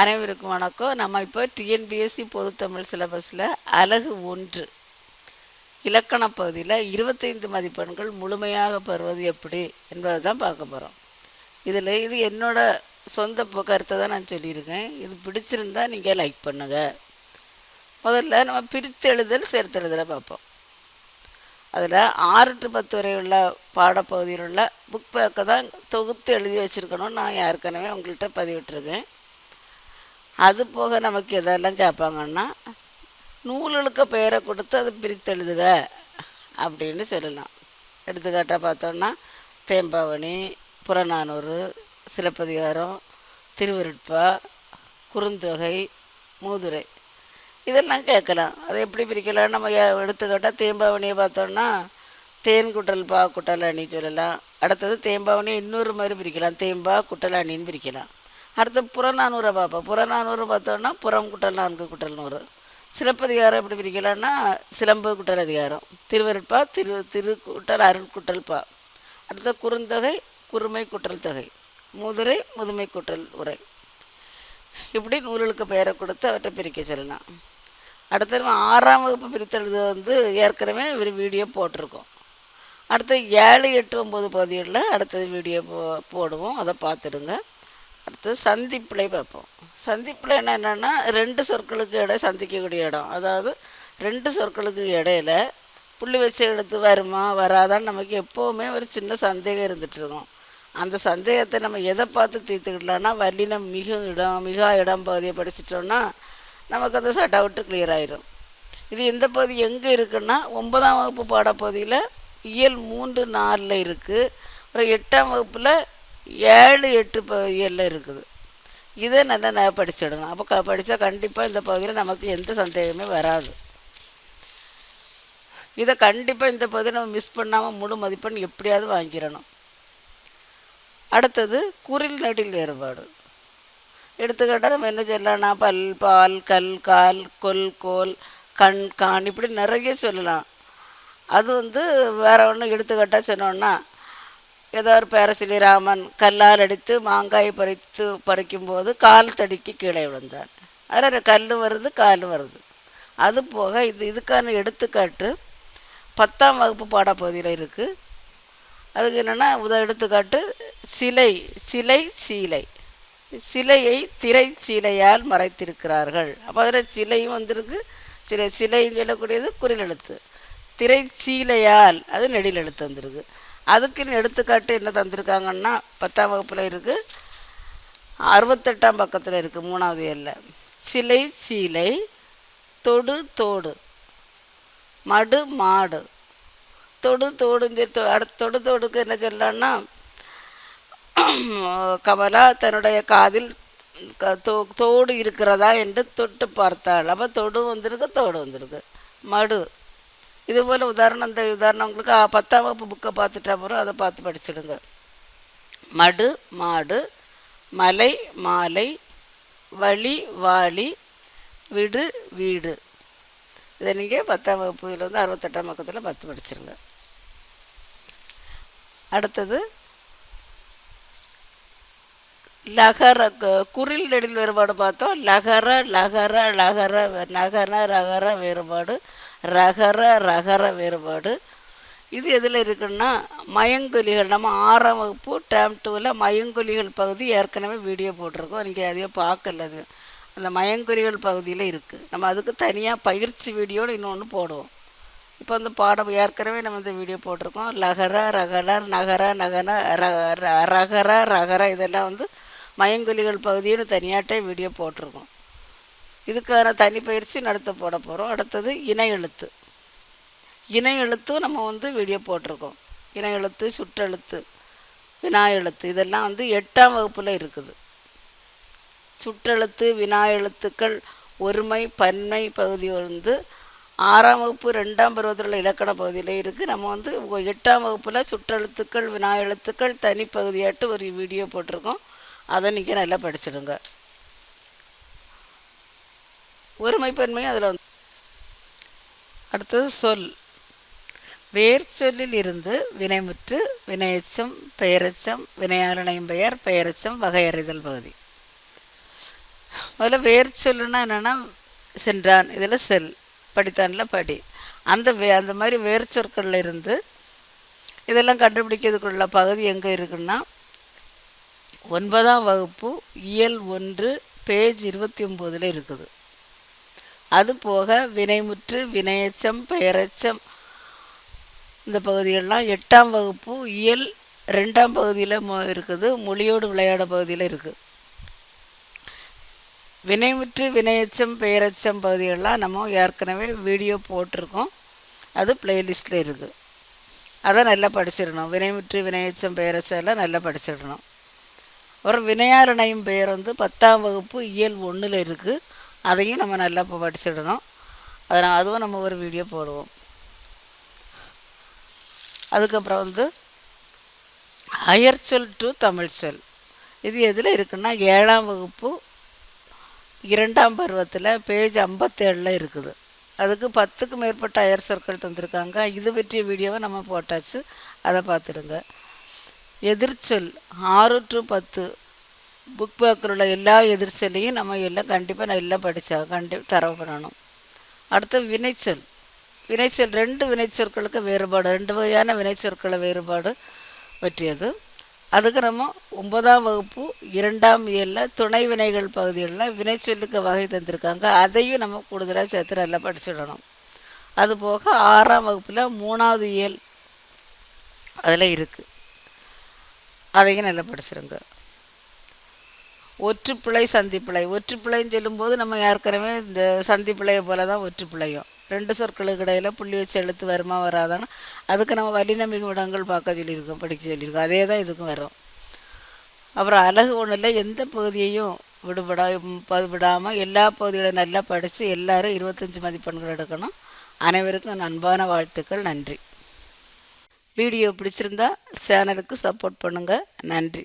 அனைவருக்கும் வணக்கம். நம்ம இப்போ டிஎன்பிஎஸ்சி பொதுத்தமிழ் சிலபஸில் அலகு ஒன்று. இலக்கண பகுதியில் இருபத்தைந்து மதிப்பெண்கள் முழுமையாக பெறுவது எப்படி என்பதை தான் பார்க்க போகிறோம் இதில் இது என்னோட சொந்த கருத்தை தான் நான் சொல்லியிருக்கேன். இது பிடிச்சிருந்தா நீங்கள் லைக் பண்ணுங்கள் முதல்ல நம்ம பிரித்து எழுதல் சேர்த்து எழுதலை பார்ப்போம். அதில் ஆறு டு பத்து வரை உள்ள பாடப்பகுதியில் உள்ள புக் பேக்கை தான் தொகுத்து எழுதி வச்சுருக்கணும்னு நான் ஏற்கனவே உங்கள்கிட்ட பதிவிட்டிருக்கேன். அது போக நமக்கு எதெல்லாம் கேட்பாங்கன்னா நூலுக்கு பெயரை கொடுத்து அதை பிரித்தெழுதுக அப்படின்னு சொல்லலாம். எடுத்துக்காட்டாக பார்த்தோன்னா தேம்பாவணி புறநானூறு சிலப்பதிகாரம் திருவருட்பா குறுந்தொகை மூதுரை. இதெல்லாம் கேட்கலாம். அதை எப்படி பிரிக்கலாம்? நம்ம எடுத்துக்கிட்டால் தேம்பாவணியை பார்த்தோன்னா தேன் குட்டல் பா குட்டல் சொல்லலாம். அடுத்தது தேம்பாவணியை இன்னொரு மாதிரி பிரிக்கலாம். தேம்பா குட்டல் அணின்னு பிரிக்கலாம். அடுத்து புறநானூரை பார்ப்போம் புறநானூறு பார்த்தோன்னா புறம் குட்டல் நான்கு குட்டல் நூறு. சிலப்பதிகாரம் எப்படி பிரிக்கலான்னா சிலம்பு குட்டல் அதிகாரம். திருவருட்பா திரு திருக்குட்டல் அருள் பா அடுத்த குறுந்தொகை குறுமை குட்டல் தொகை. முதுரை முதுமை குற்றல் உரை. இப்படி நூல்களுக்கு பெயரை கொடுத்து அவற்றை பிரிக்க சொல்லலாம். அடுத்தது ஆறாம் வகுப்பு பிரித்தெழுது வந்து ஏற்கனவே ஒரு வீடியோ போட்டிருக்கோம். அடுத்து ஏழு எட்டு ஒம்பது பகுதிகளில் அடுத்தது வீடியோ போ போடுவோம். அதை பார்த்துடுங்க. அடுத்து சந்திப்பிலை பார்ப்போம். சந்திப்பில் என்னென்னா ரெண்டு சொற்களுக்கு இடையே சந்திக்கக்கூடிய இடம். அதாவது ரெண்டு சொற்களுக்கு இடையில புள்ளி வச்சு எடுத்து வருமா வராதான்னு நமக்கு எப்போவுமே ஒரு சின்ன சந்தேகம் இருந்துகிட்ருக்கோம் இருக்கும். அந்த சந்தேகத்தை நம்ம எதை பார்த்து தீர்த்துக்கிடலாம்னா வல்லினம் மிகு இடம் மிகா இடம் பகுதியை படிச்சிட்டோன்னா நமக்கு அந்த சட் டவுட்டு கிளியர் ஆயிரும். இது இந்த பகுதி எங்கே இருக்குன்னா ஒன்பதாம் வகுப்பு பாடப்பகுதியில் இயல் மூன்று நாலில் இருக்குது அப்புறம் எட்டாம் வகுப்பில் ஏழு எட்டு பகுதிகளில் இருக்குது. இதை நல்லா நான் படிச்சிடணும். அப்போ க படித்தா கண்டிப்பாக இந்த பகுதியில் நமக்கு எந்த சந்தேகமே வராது. இதை கண்டிப்பாக இந்த பகுதியை நம்ம மிஸ் பண்ணாமல் முழு மதிப்பெண் எப்படியாவது வாங்கிடணும். அடுத்தது குரில் நெடில் வேறுபாடு. எடுத்துக்கிட்டால் நம்ம என்ன சொல்லலாம்னா பல் பால் கல் கால் கொல் கோல் கண் கான் இப்படி நிறைய சொல்லலாம். அது வந்து வேறு ஒன்று எடுத்துக்கிட்டால் சொன்னோன்னா ஏதோ ஒரு பேரசிலிராமன் கல்லால் அடித்து மாங்காய் பறித்து பறிக்கும்போது கால் தடிக்கு கீழே விழுந்தான். அதில் கல்லும் வருது காலும் வருது. அது போக இது இதுக்கான எடுத்துக்காட்டு பத்தாம் வகுப்பு பாடப்பகுதியில் இருக்குது அதுக்கு என்னென்னா உத எடுத்துக்காட்டு சிலை சிலை சீலை. சிலையை திரை சீலையால் மறைத்திருக்கிறார்கள். அப்போ அதில் சிலையும் வந்திருக்கு. சிலை சிலைன்னு சொல்லக்கூடியது குறிலெழுத்து திரை சீலையால் அது நெடில் எழுத்து வந்திருக்கு. அதுக்குன்னு எடுத்துக்காட்டு என்ன தந்திருக்காங்கன்னா பத்தாம் வகுப்பில் இருக்குது அறுபத்தெட்டாம் பக்கத்தில் இருக்குது மூணாவது எல்ல. சிலை சீலை தொடு தோடு. மடு மாடு. தொடு தோடுன்னு சொல்லி அடுத்த தொடு தோடுக்கு என்ன சொல்லலாம்னா கமலா தன்னுடைய காதில் தோ- தோடு இருக்கிறதா என்று தொட்டு பார்த்தாள். அப்போ தொடு வந்திருக்கு தோடு வந்திருக்கு. மடு. இது போல் உதாரணம் இந்த உதாரணம் உங்களுக்கு பத்தாம் வகுப்பு புக்கை பார்த்துட்டா போகிறோம் அதை பார்த்து படிச்சிடுங்க. மடு மாடு மலை மாலை வழி வாளி விடு வீடு. இதை நீங்கள் பத்தாம் வகுப்புல வந்து அறுபத்தெட்டாம் பக்கத்தில் பத்து படிச்சிருங்க அடுத்தது லகர க- குரில் நெடில் வேறுபாடு பார்த்தோம். லகர லகர லகர நகர ரகர வேறுபாடு. ரகர ரகர வேறுபாடு. இது எதில் இருக்குன்னா மயங்கொலிகள். நம்ம ஆறாம் வகுப்பு டேம் டூவில் மயங்கொலிகள் பகுதி ஏற்கனவே வீடியோ போட்டிருக்கோம். நீங்கள் அதையும் பார்க்கல அது. அந்த மயங்கொலிகள் பகுதியில் இருக்குது நம்ம அதுக்கு தனியாக பயிற்சி வீடியோன்னு இன்னொன்று போடுவோம். இப்போ வந்து பாடம் ஏற்கனவே நம்ம இந்த வீடியோ போட்டிருக்கோம். லகர ரகர நகர நகன ர- ரகர ரகர இதெல்லாம் வந்து மயங்கொலிகள் பகுதின்னு தனியாட்டே வீடியோ போட்டிருக்கோம். இதுக்கான தனி பயிற்சி நடத்த போட போகிறோம் அடுத்தது இணை எழுத்து. இணை எழுத்தும் நம்ம வந்து வீடியோ போட்டிருக்கோம். இணை எழுத்து சுற்றெழுத்து வினா எழுத்து இதெல்லாம் வந்து எட்டாம் வகுப்பில் இருக்குது. சுற்றெழுத்து வினா எழுத்துக்கள் ஒருமை பன்மை பகுதி வந்து ஆறாம் வகுப்பு ரெண்டாம் பருவத்தில் உள்ள இலக்கண பகுதியில் இருக்குது நம்ம வந்து எட்டாம் வகுப்பில் சுற்றெழுத்துக்கள் வினா எழுத்துக்கள் தனி பகுதியாட்டு ஒரு வீடியோ போட்டிருக்கோம். அதை நீங்கள் நல்லா படிச்சிடுங்க. ஒருமை அதில் வந்து அடுத்தது சொல். வேர் சொல்லில் இருந்து வினைமுற்று வினையச்சம் பெயரச்சம் வினையாளனையும் பெயர் பெயரச்சம் வகையறிதல் பகுதி. முதல்ல வேர் சொல்லுன்னா என்னென்னா சென்றான். இதில் செல். படித்தான்ல படி. அந்த வே அந்த மாதிரி வேர் சொற்களில் இருந்து இதெல்லாம் கண்டுபிடிக்கிறதுக்குள்ள பகுதி எங்கே இருக்குன்னா ஒன்பதாம் வகுப்பு இயல் ஒன்று பேஜ் இருபத்தி ஒம்போதில் இருக்குது. அது போக வினைமுற்று வினையச்சம் பெயரச்சம். இந்த பகுதிகள்லாம் எட்டாம் வகுப்பு இயல் ரெண்டாம் பகுதியில் இருக்குது. மொழியோடு விளையாட பகுதியில் இருக்குது வினைமுற்று வினையச்சம் பெயரச்சம் பகுதிகள்லாம் நம்ம ஏற்கனவே வீடியோ போட்டிருக்கோம். அது பிளேலிஸ்ட்டில் இருக்குது அதை நல்லா படிச்சிடணும். வினைமுற்று வினையச்சம் பெயரச்சம் எல்லாம் நல்லா படிச்சிடணும். ஒரு வினையாளனையும் பெயர் வந்து பத்தாம் வகுப்பு இயல் ஒன்றில் இருக்குது அதையும் நம்ம நல்லா இப்போ படிச்சிடணும். அதனால் அதுவும் நம்ம ஒரு வீடியோ போடுவோம். அதுக்கப்புறம் வந்து அயற்சொல் டு தமிழ் சொல். இது எதில் இருக்குன்னா ஏழாம் வகுப்பு இரண்டாம் பருவத்தில் பேஜ் ஐம்பத்தேழில் இருக்குது. அதுக்கு பத்துக்கு மேற்பட்ட அயர் சொற்கள் தந்திருக்காங்க. இது பற்றிய வீடியோவை நம்ம போட்டாச்சு. அதை பார்த்துடுங்க. எதிர்ச்சொல் ஆறு டு பத்து. புக் பேக்கில் உள்ள எல்லா எதிர்ச்சொல்லையும் நம்ம எல்லாம் கண்டிப்பாக நல்லா படித்தா கண்டிப்பாக தரவு பண்ணணும். அடுத்து வினைச்சொல் வினைச்சொல் ரெண்டு வினைச்சொற்களுக்கு வேறுபாடு ரெண்டு வகையான வினைச்சொற்களை வேறுபாடு பற்றியது. அதுக்கு நம்ம ஒன்பதாம் வகுப்பு இரண்டாம் இயலில் துணை வினைகள் பகுதிகளில் வினைச்சொல்லுக்கு வகை தந்திருக்காங்க. அதையும் நம்ம கூடுதலாக சேர்த்து நல்லா படிச்சிடணும். அதுபோக ஆறாம் வகுப்பில் மூணாவது இயல் அதில் இருக்குது அதையும் நல்லா படிச்சிருங்க. ஒற்றுப்பிழை சந்திப்பிழை. ஒற்றுப்பிழைன்னு சொல்லும்போது நம்ம ஏற்கனவே இந்த சந்திப்பிழையை போல தான் ஒற்றுப்பிழையும். ரெண்டு சொற்களுக்கு இடையில் புள்ளி வச்சு எழுத்து வருமா வராதான்னு அதுக்கு நம்ம வலிநம்பிக்கை விடங்கள் பார்க்க சொல்லியிருக்கோம் படிக்க சொல்லியிருக்கோம். அதே தான் இதுக்கும் வரும். அப்புறம் அழகு ஒன்றில் எந்த பகுதியையும் விடுபடா விடாமல் எல்லா பகுதிகளையும் நல்லா படித்து எல்லாரும் இருபத்தஞ்சி மதிப்பெண்கள் எடுக்கணும். அனைவருக்கும் அன்பான வாழ்த்துக்கள். நன்றி. வீடியோ பிடிச்சிருந்தா சேனலுக்கு சப்போர்ட் பண்ணுங்கள் நன்றி.